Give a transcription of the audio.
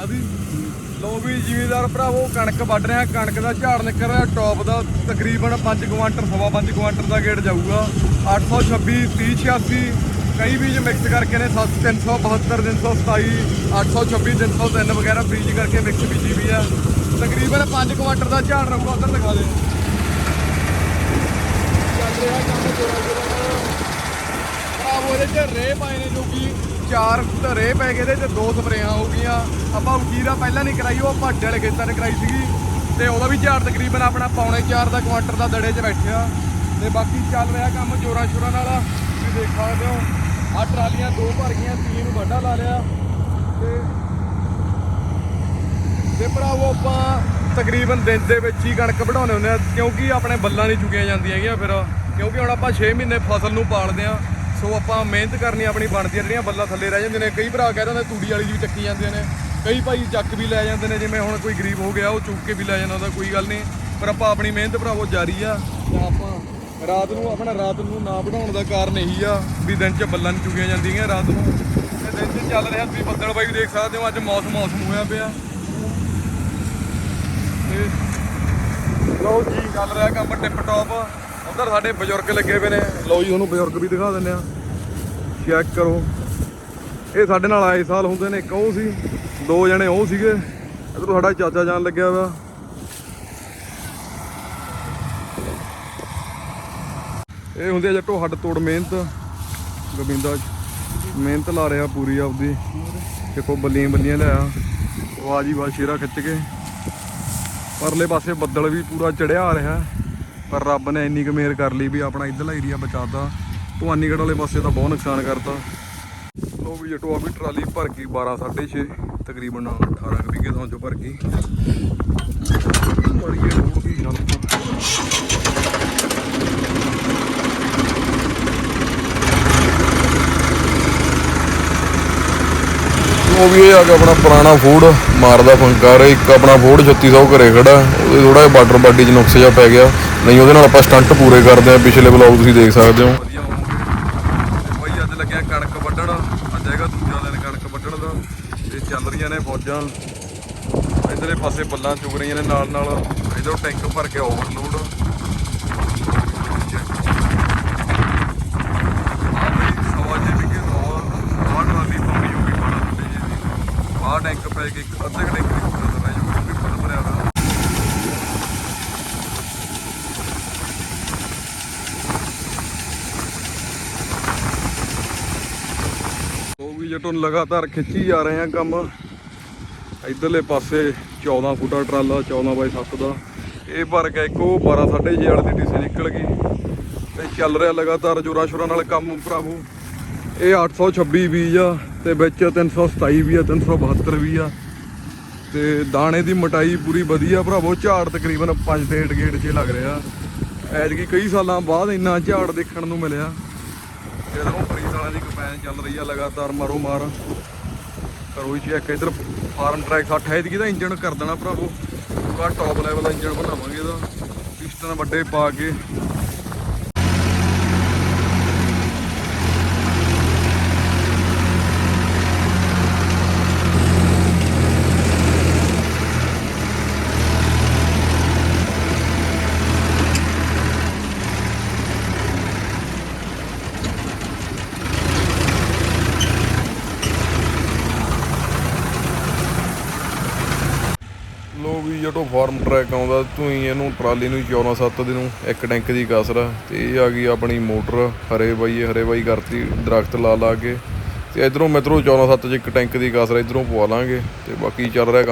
ਆਦੀ ਲੋ ਵੀ ਜ਼ਿਮੀਦਾਰ ਭਰਾਵੋ, ਕਣਕ ਵੱਢ ਰਿਹਾ, ਕਣਕ ਦਾ ਝਾੜ ਨਿਕਲ ਰਿਹਾ, ਟੌਪ ਦਾ ਤਕਰੀਬਨ 5 ਕੁਆਂਟਰ ਸਵਾ 5 ਕੁਆਂਟਰ ਦਾ ਗੇੜ ਜਾਊਗਾ। 826 3086 ਕਈ ਬੀਜ ਮਿਕਸ ਕਰਕੇ ਨੇ 372 327 826 303 ਵਗੈਰਾ ਬੀਜ ਕਰਕੇ ਮਿਕਸ ਬੀਜੀ ਵੀ ਆ। ਤਕਰੀਬਨ 5 ਕੁਆਂਟਰ ਦਾ ਝਾੜ ਰੱਖੋ ਉਧਰ ਦਿਖਾ ਦੇ। ਚੱਲ ਰਿਹਾ ਕੰਮ ਜੋਰਾ ਜੋਰਾ ਭਰਾਵੋ, ਇਹਦੇ ਚ ਰੇ ਪਾਏ ਨੇ ਜੋ ਕਿ ਚਾਰ ਰੇ ਪੈ ਗਏ ਇਹਦੇ ਚ ਦੋ ਸਪਰੇਆਂ ਹੋ ਗਈਆਂ। ਆਪਾਂ ਵਕੀਰਾ ਪਹਿਲਾਂ ਨਹੀਂ ਕਰਾਈ, ਉਹ ਭਾਡੇ ਵਾਲੇ ਖੇਤਾਂ ਨੇ ਕਰਾਈ ਸੀਗੀ। ਤੇ ਉਹਦਾ ਵੀ ਝਾੜ ਤਕਰੀਬਨ ਆਪਣਾ ਪੌਣੇ 4 ਦਾ ਕੁਆਂਟਲ ਦਾ ਦੜੇ 'ਚ ਬੈਠਿਆ ਤੇ ਬਾਕੀ ਚੱਲ ਰਿਹਾ ਕੰਮ ਜੋਰਾਂ ਸ਼ੋਰਾਂ ਨਾਲ। ਤੁਸੀਂ ਦੇਖ ਸਕਦੇ ਹੋ ਆ ਟਰਾਲੀਆਂ ਦੋ ਭਰ ਗਈਆਂ ਤੀਨ ਨੂੰ ਵੱਡਾ ਲਾ ਲਿਆ। ਤੇ ਤੇ ਭਰਾਵੋ, ਆਪਾਂ ਤਕਰੀਬਨ ਦਿਨ ਦੇ ਵਿੱਚ ਹੀ ਕਣਕ ਵਢਾਉਂਦੇ ਹੁੰਦੇ ਆ, ਕਿਉਂਕਿ ਆਪਣੇ ਬੱਲਾਂ ਨਹੀਂ ਚੁਗੀਆਂ ਜਾਂਦੀਆਂ ਹੈਗੀਆਂ ਫਿਰ। ਕਿਉਂਕਿ ਹੁਣ ਆਪਾਂ 6 ਮਹੀਨੇ ਫਸਲ ਨੂੰ ਪਾਲਦੇ ਆ। ਸੋ ਆਪਾਂ ਮਿਹਨਤ ਕਰਨੀ ਆਪਣੀ ਬਣਦੀ ਆ, ਜਿਹੜੀਆਂ ਬੱਲਾਂ ਥੱਲੇ ਰਹਿ ਜਾਂਦੇ ਨੇ। ਕਈ ਭਰਾ ਕਹਿ ਦਿੰਦੇ ਤੂੜੀ ਵਾਲੀ ਦੀ ਵੀ ਚੱਕੀ ਜਾਂਦੀਆਂ ਨੇ। ਕਈ ਭਾਈ ਚੱਕ ਵੀ ਲੈ ਜਾਂਦੇ ਨੇ, ਜਿਵੇਂ ਹੁਣ ਕੋਈ ਗਰੀਬ ਹੋ ਗਿਆ, ਉਹ ਚੁੱਕ ਕੇ ਵੀ ਲੈ ਜਾਂਦਾ, ਉਹਦਾ ਕੋਈ ਗੱਲ ਨਹੀਂ। ਪਰ ਆਪਾਂ ਆਪਣੀ ਮਿਹਨਤ ਭਰਾਵੋ ਜਾਰੀ ਆ। ਜਾਂ ਆਪਾਂ ਰਾਤ ਨੂੰ ਆਪਣਾ ਰਾਤ ਨੂੰ ਨਾ ਵਢਾਉਣ ਦਾ ਕਾਰਨ ਇਹੀ ਆ ਵੀ ਦਿਨ 'ਚ ਬੱਲਾਂ ਨਹੀਂ ਚੁਗੀਆਂ ਜਾਂਦੀਆਂ, ਰਾਤ ਨੂੰ ਤੇ ਦਿਨ 'ਚ ਚੱਲ ਰਿਹਾ, ਤੁਸੀਂ ਬੱਦਲ ਬਾਈ ਦੇਖ ਸਕਦੇ ਹੋ, ਅੱਜ ਮੌਸਮ ਮੌਸਮ ਹੋਇਆ ਪਿਆ। ਤੇ ਲਓ ਜੀ ਚੱਲ ਰਿਹਾ ਕੰਮ ਟਿਪ ਟੌਪ ਉਧਰ ਸਾਡੇ ਬਜ਼ੁਰਗ ਲੱਗੇ ਪਏ ਨੇ। ਲਓ ਜੀ ਤੁਹਾਨੂੰ ਬਜ਼ੁਰਗ ਵੀ ਦਿਖਾ ਦਿੰਦੇ ਆ। ਚੈੱਕ ਕਰੋ। ਇਹ ਸਾਡੇ ਨਾਲ ਆਏ ਸਾਲ ਹੁੰਦੇ ਨੇ। ਇੱਕ ਉਹ ਸੀ, ਦੋ ਜਣੇ ਉਹ ਸੀਗੇ। ਇਧਰ ਸਾਡਾ ਚਾਚਾ ਜਾਣ ਲੱਗਿਆ ਵਾ। ਇਹ ਹੁੰਦੀ ਆ ਜੱਟੋ ਹੱਡ ਤੋੜ ਮਿਹਨਤ। ਗੋਬਿੰਦਾ ਮਿਹਨਤ ਲਾ ਰਿਹਾ ਪੂਰੀ ਆਪਦੀ। ਦੇਖੋ, ਬੱਲੀਆਂ ਬੱਲੀਆਂ ਲਿਆ। ਆਵਾਜ਼ ਹੀ ਵਾਹ ਸ਼ੇਰਾ ਖਿੱਚ ਕੇ। ਪਰਲੇ ਪਾਸੇ ਬੱਦਲ ਵੀ ਪੂਰਾ ਚੜਿਆ ਆ ਰਿਹਾ। ਪਰ ਰੱਬ ਨੇ ਇੰਨੀ ਕੁ ਮਿਹਰ ਕਰ ਲਈ ਵੀ ਆਪਣਾ ਇਧਰਲਾ ਏਰੀਆ ਬਚਾਤਾ। ਭਵਾਨੀਗੜ੍ਹ ਵਾਲੇ ਪਾਸੇ ਤਾਂ ਬਹੁਤ ਨੁਕਸਾਨ ਕਰਤਾ। ਲੋ ਵੀ ਜਟੋ ਆ ਵੀ ਟਰਾਲੀ ਭਰ ਗਈ 12 6.5 ਤਕਰੀਬਨ 18 ਕੁ ਵਿਗੇ ਤੋਂ ਜੋ ਭਰ ਗਈ। ਮੜੀਏ ਰੋਡ ਦੀ ਹਾਲਤ ਉਹ ਵੀ ਇਹ ਆ ਕੇ ਆਪਣਾ ਪੁਰਾਣਾ ਫੂਡ ਮਾਰਦਾ ਫੰਕਾਰ, ਇੱਕ ਆਪਣਾ ਫੂਡ 3600 ਘਰੇ ਖੜਾ, ਉਹਦੇ ਥੋੜਾ ਜਿਹਾ ਵਾਟਰ ਬਾਡੀ 'ਚ ਨੁਕਸ ਜਿਹਾ ਪੈ ਗਿਆ। ਨਹੀਂ, ਉਹਦੇ ਨਾਲ ਆਪਾਂ ਸਟੰਟ ਪੂਰੇ ਕਰਦੇ ਆ ਪਿਛਲੇ ਵਲੌਗ ਤੁਸੀਂ ਦੇਖ ਸਕਦੇ ਹੋ। ਬਈ ਅੱਜ ਲੱਗਿਆ ਕਣਕ ਵੱਢਣ, ਅੱਜ ਹੈਗਾ ਦੂਜਾ ਦਿਨ ਕਣਕ ਵੱਢਣ ਦਾ। ਇਹ ਚੱਲ ਰਹੀਆਂ ਨੇ ਫੌਜਾਂ। ਇਧਰਲੇ ਪਾਸੇ ਪੱਲਾਂ ਚੁਗ ਰਹੀਆਂ ਨੇ ਨਾਲ ਨਾਲ ਇਧਰੋਂ ਟੈਂਕ ਭਰ ਕੇ ਓਵਰਲੋਡ ਸਵਾ ਜੇ ਵਿਗੇ ਨਵਾ ਆਹ ਟਰਾਲੀ ਪਾਉਣੀ ਹੋਊਗੀ ਬਾੜਾ ਥੱਲੇ ਜੇ ਦੀ ਆਹ ਟੈਂਕ ਪੈ ਕੇ ਇੱਕ, ਅੱਧੇ ਕੁ ਟੈਂਕ ਦੀ ਪੂਰਾ ਰਹਿ ਵੀ ਫੁੱਲ ਭਰਿਆ ਹੋਇਆ। ਵੀ ਜਟੋਂ ਲਗਾਤਾਰ ਖਿੱਚੀ ਜਾ ਰਹੇ ਆ ਕੰਮ। ਇਧਰਲੇ ਪਾਸੇ 14 ਫੁੱਟਾ ਟਰਾਲਾ 14 ਬਾਈ 7 ਦਾ। ਇਹ ਭਰ ਕੇ ਇੱਕ ਉਹ 12 6.5 ਵਾਲੀ ਦੀ ਨਿਕਲ ਗਈ। ਤੇ ਚੱਲ ਰਿਹਾ ਲਗਾਤਾਰ ਜੋਰਾਂ ਸ਼ੋਰਾਂ ਨਾਲ ਕੰਮ ਭਰਾਵੋ ਇਹ 826 ਬੀਜ ਆ, ਤੇ ਵਿੱਚ 327 ਵੀ ਆ 372 ਵੀ ਆ। ਤੇ ਦਾਣੇ ਦੀ ਮਟਾਈ ਪੂਰੀ ਵਧੀਆ ਭਰਾਵੋ, ਝਾੜ ਤਕਰੀਬਨ 5 ਤੇ 8 ਗੇੜ 'ਚ ਲੱਗ ਰਿਹਾ। ਐਤਕੀ ਕਈ ਸਾਲਾਂ ਬਾਅਦ ਇੰਨਾ ਝਾੜ ਦੇਖਣ ਨੂੰ ਮਿਲਿਆ। ਜਦੋਂ ਫਰੀਦ ਵਾਲਿਆਂ ਦੀ ਕਪੈਨ ਚੱਲ ਰਹੀ ਆ ਲਗਾਤਾਰ ਮਾਰੋ ਮਾਰ ਕਰੋ ਹੀ ਚੈੱਕ ਇਧਰ ਫਾਰਮ ਟਰੈਕ 60 ਐਤਕੀ ਦਾ ਇੰਜਨ ਕਰ ਦੇਣਾ ਭਰਾਵੋ। ਪੂਰਾ ਟੌਪ ਲੈਵਲ ਦਾ ਇੰਜਨ ਬਣਾਵਾਂਗੇ ਇਹਦਾ। ਪਿਸਟਨ ਵੱਡੇ ਪਾ ਕੇ। ਲੋ ਵੀ ਜਦੋਂ ਫਾਰਮ ਟਰੈਕ ਆਉਂਦਾ ਤੁਸੀਂ ਇਹਨੂੰ ਟਰਾਲੀ ਨੂੰ 14 7 ਦੇ ਨੂੰ ਇੱਕ ਟੈਂਕ ਦੀ ਕਸਰ ਤੇ ਇਹ ਆ ਗਈ ਆਪਣੀ ਮੋਟਰ, ਹਰੇ ਬਾਈ ਹਰੇ ਬਾਈ ਕਰਤੀ, ਦਰਖਤ ਲਾ ਲਾ ਕੇ। ਤੇ ਇਧਰੋਂ ਮਿੱਤਰੋ 14 7 ਚ ਇੱਕ ਟੈਂਕ ਦੀ ਕਸਰ ਇਧਰੋਂ ਪਵਾ ਲਾਂਗੇ। ਤੇ ਬਾਕੀ ਚੱਲ ਰਿਹਾ ਕੰਮ।